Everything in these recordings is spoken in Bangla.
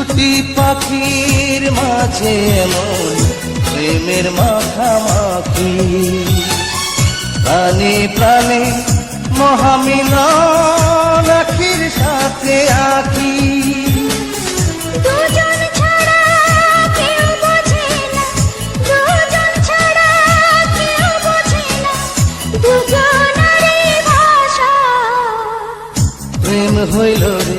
দুটি পাখির মাঝে এমন প্রেমের মাখামাখি। প্রাণে প্রাণে মহামিলন আখির সাথে আখি ভাষা। প্রেম হইল রে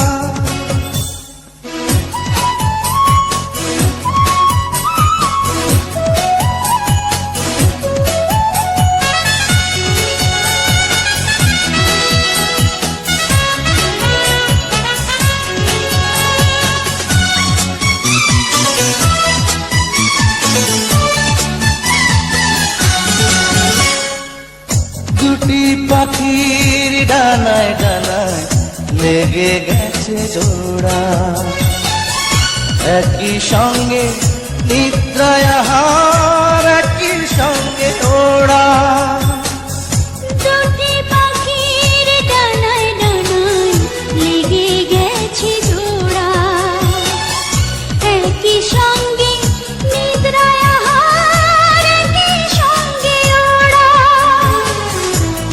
দুটি পাখির ডানায় ডানায় লেগে গেছে জোড়া। একই সঙ্গে নিদ্রায়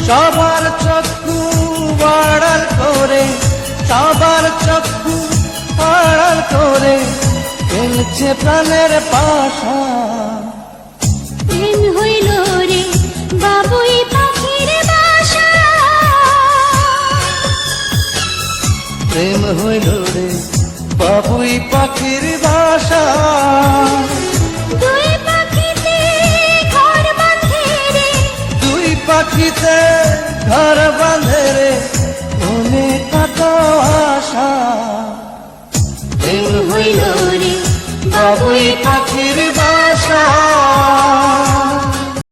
সবার চক্ষু বাড়াল করে সবার চক্ষু বাড়াল করে খেলছে প্রাণের পাশা। প্রেম হইল রে বাবুই পাখির বাসা। প্রেম হইল রে বাবুই পাখির বাসা। পাখিতে ঘর বাঁধে রে মনে কত আশা। হইল রে বাবুই পাখির